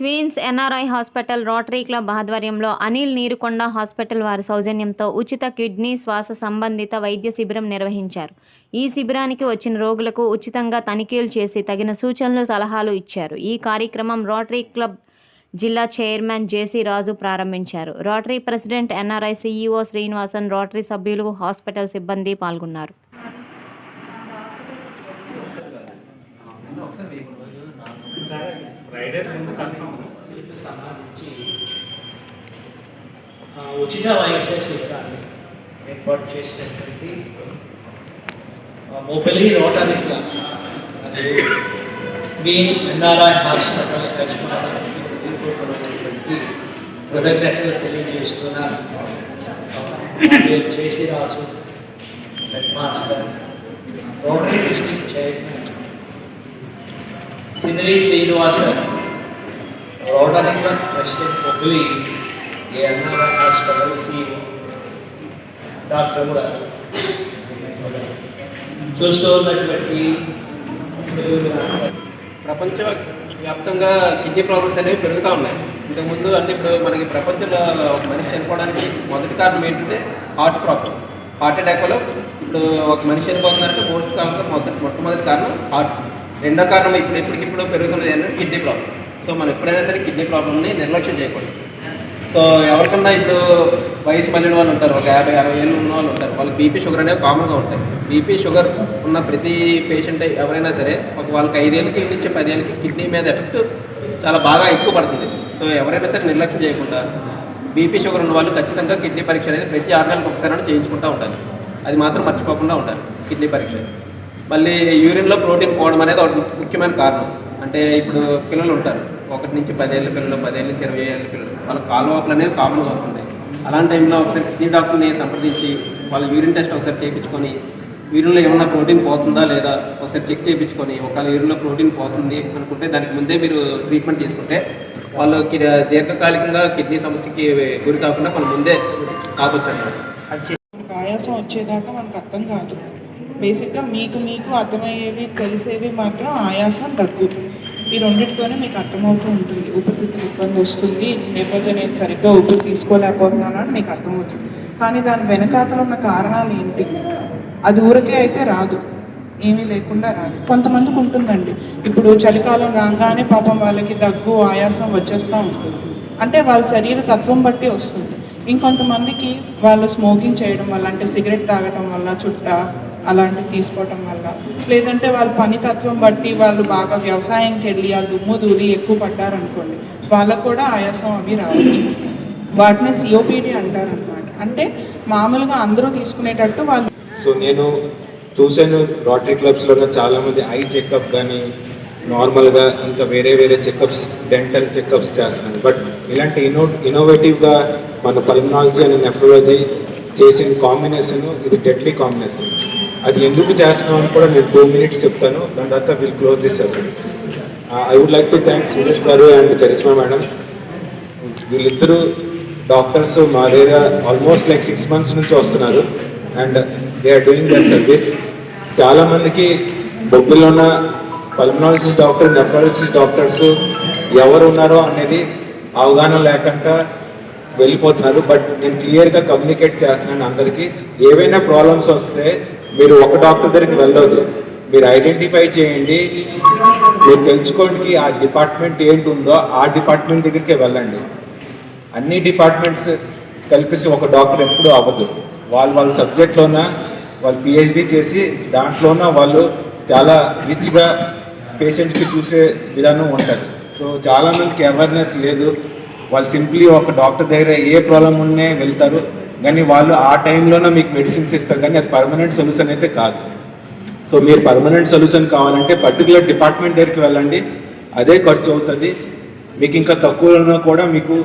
Queens NRI hospital rotary club ఆధ్వర్యంలో Anil Neerukonda hospital వారి సౌజన్యంతో ఉచిత కిడ్నీ శ్వాస సంబంధిత వైద్య శిబిరం నిర్వహించారు. ఈ శిబిరానికి వచ్చిన రోగులకు ఉచితంగా తనిఖీలు చేసి తగిన సూచనలు సలహాలు ఇచ్చారు. ఈ కార్యక్రమం రోటరీ క్లబ్ జిల్లా చైర్మన్ జేసీ రాజు ప్రారంభించారు. Rotary president NRI CEO Srinivasan rotary సభ్యులు హాస్పిటల్ సిబ్బంది పాల్గొన్నారు. సంబంధించి ఆ, ఉచిత వైద్య శిబిరాన్ని ఏర్పాటు చేసినటువంటి మొబైల్ మోపల్లి రోటరీ క్లబ్ అది ఎన్ఆర్ఐ హాస్పిటల్ యజమానికి హృదయపూర్వకమైనటువంటి కృతజ్ఞతలు తెలియజేస్తున్న. చేసి Raju head master rotary district chairman సిందరి Srinivasan rotary club president మొబిలి ఎన్ఆర్ఐ హాస్పిటల్ సిఇఓ డాక్టర్ కూడా చూస్తూ ఉన్నటువంటి ప్రపంచ వ్యాప్తంగా కిడ్నీ ప్రాబ్లమ్స్ అనేవి పెరుగుతూ ఉన్నాయి. ఇంతకుముందు అంటే ఇప్పుడు మనకి ప్రపంచంలో ఒక మనిషి చనిపోవడానికి మొదటి కారణం ఏంటంటే హార్ట్ ప్రాబ్లం. హార్ట్ అటాక్ వల్ల ఇప్పుడు ఒక మనిషి చనిపోతుందంటే మోస్ట్ కామన్గా మొదటి మొట్టమొదటి కారణం హార్ట్. రెండో కారణం ఇప్పుడు ఇప్పటికిప్పుడు పెరుగుతున్నది ఏంటంటే కిడ్నీ ప్రాబ్లం. సో మనం ఎప్పుడైనా సరే కిడ్నీ ప్రాబ్లమ్ని నిర్లక్ష్యం చేయకూడదు. సో ఎవరికన్నా ఇప్పుడు వయసు మళ్ళిన వాళ్ళు ఉంటారు ఒక యాభై అరవై ఏళ్ళు ఉన్న వాళ్ళు ఉంటారు వాళ్ళకి బీపీ షుగర్ అనేవి కామన్గా ఉంటాయి. బీపీ షుగర్ ఉన్న ప్రతి పేషెంట్ ఎవరైనా సరే ఒక వాళ్ళకి ఐదేళ్ళకి నుంచి పదేళ్ళకి కిడ్నీ మీద ఎఫెక్ట్ చాలా బాగా ఎక్కువ పడుతుంది. సో ఎవరైనా సరే నిర్లక్ష్యం చేయకుండా బీపీ షుగర్ ఉన్న వాళ్ళు ఖచ్చితంగా కిడ్నీ పరీక్ష అనేది ప్రతి ఆరు నెలలకు ఒకసారి చేయించుకుంటూ ఉండాలి. అది మాత్రం మర్చిపోకుండా ఉండాలి కిడ్నీ పరీక్ష. మళ్ళీ యూరిన్లో ప్రోటీన్ పోవడం అనేది ఒక ముఖ్యమైన కారణం. అంటే ఇప్పుడు పిల్లలు ఉంటారు ఒకటి నుంచి పదేళ్ళ పిల్లలు పదేళ్ళ నుంచి ఇరవై ఏళ్ళ పిల్లలు. వాళ్ళ కాలువాపులు అనేవి కామన్గా వస్తుంటాయి. అలాంటి టైంలో ఒకసారి కిడ్నీ డాక్టర్ని సంప్రదించి వాళ్ళ యూరిన్ టెస్ట్ ఒకసారి చేయించుకొని యూరిన్లో ఏమైనా ప్రోటీన్ పోతుందా లేదా ఒకసారి చెక్ చేయించుకొని ఒకవేళ యూరిన్లో ప్రోటీన్ పోతుంది అనుకుంటే దానికి ముందే మీరు ట్రీట్మెంట్ తీసుకుంటే వాళ్ళు కి- దీర్ఘకాలికంగా కిడ్నీ సమస్యకి గురి కాకుండా మనం ముందే కాకొచ్చు అన్నమాట. మనకు ఆయాసం వచ్చేదాకా మనకు అర్థం కాదు. బేసిక్గా మీకు మీకు అర్థమయ్యేవి తెలిసేవి మాత్రం ఆయాసం తగ్గుతుంది ఈ రెండింటితోనే మీకు అర్థమవుతూ ఉంటుంది. ఊపిరితిత్తులు ఇబ్బంది వస్తుంది. లేకపోతే నేను సరిగ్గా ఊపిరి తీసుకోలేకపోతున్నాను అని మీకు అర్థమవుతుంది. కానీ దాని వెనకాతలో ఉన్న కారణాలు ఏంటి? అది ఊరికే అయితే రాదు. ఏమీ లేకుండా రాదు. కొంతమందికి ఉంటుందండి. ఇప్పుడు చలికాలం రాగానే పాపం వాళ్ళకి దగ్గు ఆయాసం వచ్చేస్తూ ఉంటుంది. అంటే వాళ్ళ శరీర తత్వం బట్టి వస్తుంది. ఇంకొంతమందికి వాళ్ళు స్మోకింగ్ చేయడం వల్ల అంటే సిగరెట్ తాగడం వల్ల చుట్ట అలాంటివి తీసుకోవటం వల్ల. లేదంటే వాళ్ళ పనితత్వం బట్టి వాళ్ళు బాగా వ్యవసాయంకి వెళ్ళి ఆ దుమ్ము దూరి ఎక్కువ పడ్డారనుకోండి వాళ్ళకు కూడా ఆయాసం అవి రావచ్చు వాటిని సిఓపిడి అంటారనమాట. అంటే మామూలుగా అందరూ తీసుకునేటట్టు వాళ్ళు సో నేను చూశాను రోటరీ క్లబ్స్లో చాలామంది ఐ చెకప్ కానీ నార్మల్గా ఇంకా వేరే వేరే చెకప్స్ డెంటల్ చెకప్స్ చేస్తున్నాను బట్ ఇలాంటి ఇన్నో ఇన్నోవేటివ్గా మన పల్మనాలజీ అండ్ నెఫ్రాలజీ చేసిన కాంబినేషన్ ఇది డెడ్లీ కాంబినేషన్ అది ఎందుకు చేస్తున్నామని కూడా నేను టూ మినిట్స్ చెప్తాను. దాని తర్వాత will close this session I would like to thank Suresh garu and Charishma madam వీళ్ళిద్దరూ డాక్టర్స్ మా దగ్గర ఆల్మోస్ట్ లైక్ సిక్స్ మంత్స్ నుంచి వస్తున్నారు. And they are doing their service చాలామందికి బొబ్బిలో ఉన్న పల్మనాలజిస్ట్ డాక్టర్ నెఫ్రాలజిస్ట్ డాక్టర్స్ ఎవరు ఉన్నారో అనేది అవగాహన లేకుండా వెళ్ళిపోతున్నారు. బట్ నేను క్లియర్గా కమ్యూనికేట్ చేస్తున్నాను అందరికీ. ఏవైనా ప్రాబ్లమ్స్ వస్తే మీరు ఒక డాక్టర్ దగ్గరికి వెళ్ళొద్దు. మీరు ఐడెంటిఫై చేయండి. మీరు తెలుసుకోవడానికి ఆ డిపార్ట్మెంట్ ఏంటి ఉందో ఆ డిపార్ట్మెంట్ దగ్గరికి వెళ్ళండి. అన్ని డిపార్ట్మెంట్స్ కలిపేసి ఒక డాక్టర్ ఎప్పుడూ అవ్వదు. వాళ్ళు వాళ్ళ సబ్జెక్ట్లోన వాళ్ళు పిహెచ్డి చేసి దాంట్లోన వాళ్ళు చాలా రిచ్గా పేషెంట్స్కి చూసే విధానం ఉంటుంది. సో చాలామందికి అవేర్నెస్ లేదు. వాళ్ళు సింప్లీ ఒక డాక్టర్ దగ్గర ఏ ప్రాబ్లం ఉన్నే వెళ్తారు. కానీ వాళ్ళు ఆ టైంలోనే మీకు మెడిసిన్స్ ఇస్తారు. కానీ అది పర్మనెంట్ సొల్యూషన్ అయితే కాదు. సో మీరు పర్మనెంట్ సొల్యూషన్ కావాలంటే పర్టికులర్ డిపార్ట్మెంట్ దగ్గరికి వెళ్ళండి. అదే ఖర్చు అవుతుంది. మీకు ఇంకా తక్కువలో కూడా మీకు